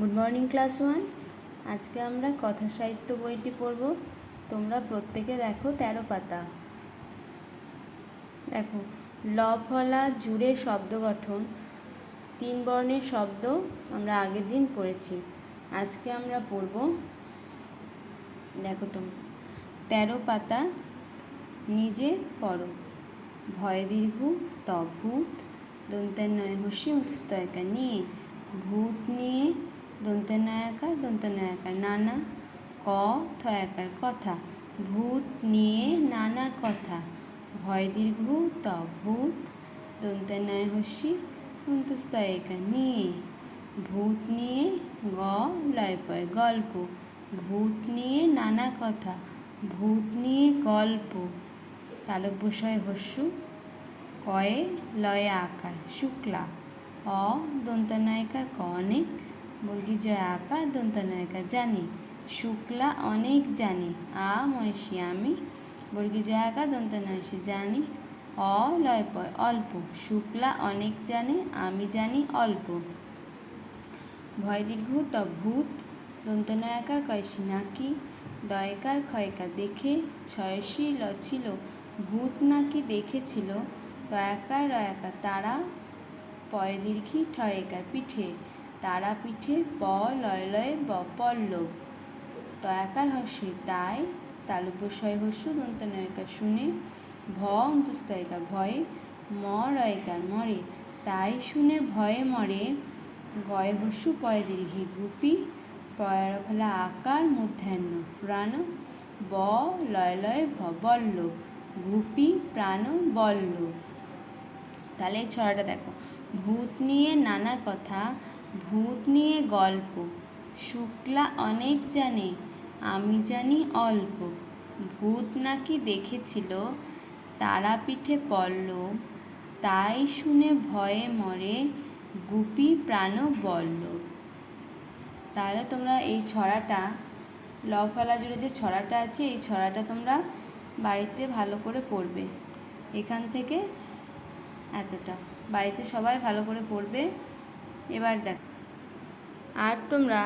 Good morning class one আজকে আমরা কথা সাহিত্য বইটি পড়ব। তোমরা প্রত্যেকে দেখো তেরো পাতা। দেখো, ল ফলা জুড়ে শব্দ গঠন। তিন বর্ণের শব্দ আমরা আগের দিন পড়েছি। আজকে আমরা পড়ব, দেখো তোমরা, তেরো পাতা, নিজে পড়ো। ভয় দীর্ঘ ত ভূত দন্তের নয় হসি মতস্তয়কা নিয়ে, ভূত নিয়ে দন্তের নয়াকার দন্তের নয়াকার নানা ক থয়াকার কথা ভূত নিয়ে নানা কথা ভয় দীর্ঘ ত ভূত দন্তের নয় হসি অন্তস্তয়িকা নিয়ে ভূত নিয়ে গ লয় পয় গল্প ভূত নিয়ে নানা কথা ভূত নিয়ে গল্প তালব্যশয় হস্যু কয়ে লয়ে আকার শুক্লা অ দন্তনায়িকার ক অনেক মুরগি জয় আকার দন্তনায়িকা জানি। শুক্লা অনেক জানি। আ ময়সী আমি। বর্গি জয় আকার দন্তনায়সী জানি। অ লয় পয় অল্প। শুক্লা অনেক জানে, আমি জানি অল্প। ভয় দীর্ঘ ভূত। দন্তনায়কার কয়সী নাকি? দয়কার ক্ষয়কা দেখে। ছয়সী ছিল ভূত নাকি দেখেছিল। দয়াকার, রয়াকার তারা। পয় দীর্ঘি, ঠয়েকার পিঠে। তারা পিঠে প লয় লয়ে ব পল্লব তয়াকার হস্যে, তাই তালব্যশয় হস্য দন্তনয়িকা শুনে ভ অন্তস্তয়িকা ভয়ে ম রয়িকার মরে। তাই শুনে ভয়ে মরে, গয় হস্যু পয় দীর্ঘি গুপি, পয়ের ফলা আকার মধ্যাহ্ন প্রাণ ব লয় লয় ভ বল্লভ গুপি প্রাণ বল্লভ তাহলে ছড়াটা দেখো। ভূত নিয়ে নানা কথা ভূত নিয়ে গল্প। শুক্লা অনেক জানে, আমি জানি অল্প। ভূত নাকি দেখেছিল, তারাপীঠে পল্লব তাই শুনে ভয়ে মরে গুপি প্রাণ বল্লভ তাহলে তোমরা এই ছড়াটা লফালা জুড়ে যে ছড়াটা আছে, এই ছড়াটা তোমরা বাড়িতে ভালো করে পড়বে। এখান থেকে এতটা। বাড়িতে সবাই ভালো করে পড়বে। এবার দেখ। আর তোমরা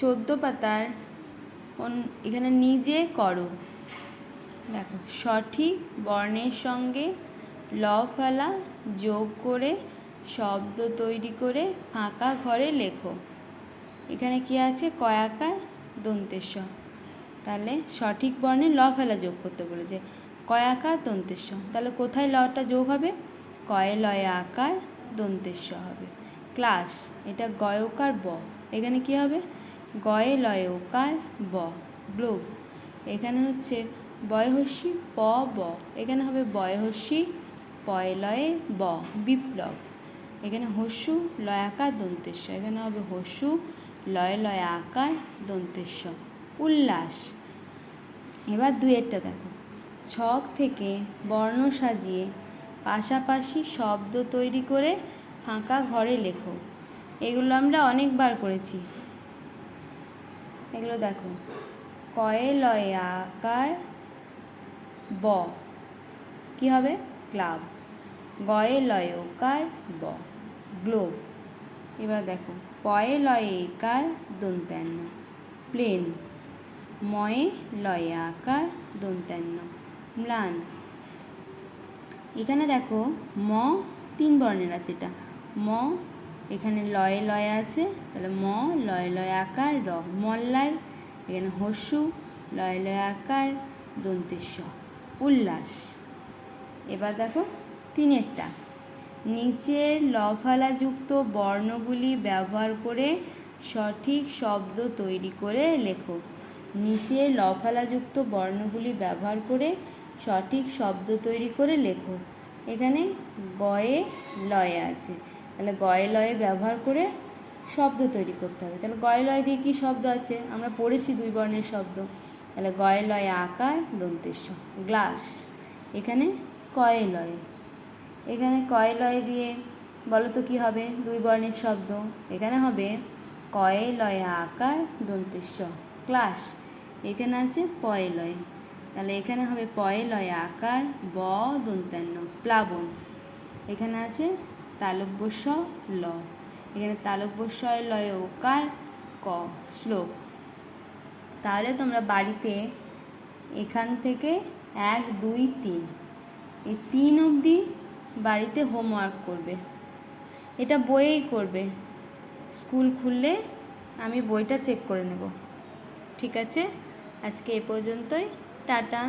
চোদ্দ পাতার এখানে নিজে করো। দেখো, সঠিক বর্ণের সঙ্গে ল ফেলা, যোগ করে, শব্দ তৈরি করে, ফাঁকা ঘরে লেখো। এখানে কি আছে? কয়াকার দন্তেশ্ব তাহলে সঠিক বর্ণে ল ফেলা যোগ করতে বলেছে। কয়াকার দন্তেশ্ব তাহলে কোথায় লটা যোগ হবে? কয়ে লয়ে আকার দন্তেশ্ব হবে। ক্লাস, এটা গয়কার ব। এখানে কি হবে? গয়ে লয়ে ওকার ব গ্লোব এখানে হচ্ছে বয়হস্যি প ব। এখানে হবে বয়হস্যি পয় লয়ে ব, বিপ্লব। এখানে হস্যু, লয়াকার, দন্তেশ্ব। এখানে হবে হস্যু, লয় লয় আকার দন্তেশ্ব। উল্লাস। এবার দুয়েরটা দেখো। ছক থেকে বর্ণ সাজিয়ে পাশাপাশি শব্দ তৈরি করে ফাঁকা ঘরে লেখো। এগুলো আমরা অনেকবার করেছি। এগুলো দেখো। কয়ে লয়ে আকার ব। কি হবে? ক্লাব। গয়ে লয়ে ওকার ব। গ্লোব। এবার দেখো। পয়ে লয়ে একার দন্তান্ন প্লেন। ময়ে লয়ে আকার দন্তান্ন ম্লান। এখানে দেখো ম তিন বর্ণের আছে এটা। ম, এখানে লয়ে লয়ে আছে, তাহলে ম, লয় লয় আকার, র মল্লার, এখানে হসু লয় লয় আকার, দন্তেশ্ব, উল্লাস। এবার দেখো তিনেরটা। নিচের লফালাযুক্ত বর্ণগুলি ব্যবহার করে সঠিক শব্দ তৈরি করে লেখো। নিচে লফালাযুক্ত বর্ণগুলি ব্যবহার করে সঠিক শব্দ তৈরি করে লেখো। এখানে গয়ে লয়ে আছে। তাহলে গয়ে লয়ে ব্যবহার করে শব্দ তৈরি করতে হবে। তাহলে গয়ে লয় দিয়ে কী শব্দ আছে? আমরা পড়েছি দুই বর্ণের শব্দ। তাহলে গয়ে লয়ে আকার দন্তেশ্ব গ্লাস। এখানে কয়ে লয়ে। এখানে কয়ে লয়ে দিয়ে বলো তো কী হবে? দুই বর্ণের শব্দ। এখানে হবে কয়ে লয়ে আকার দন্তেশ্ব ক্লাস এখানে আছে পয়ে লয়ে। তাহলে এখানে হবে পয়ে লয়ে আকার, ব দন্তান্ন প্লাবন। এখানে আছে তালব্য স ল। এখানে তালব্যস্বয় লয়, ওকার, ক, শ্লোক। তাহলে তোমরা বাড়িতে এখান থেকে এক, দুই, তিন। এই তিন অবধি বাড়িতে হোমওয়ার্ক করবে। এটা বইয়েই করবে। স্কুল খুললে আমি বইটা চেক করে নেব। ঠিক আছে? আজকে এ পর্যন্তই। টাটা।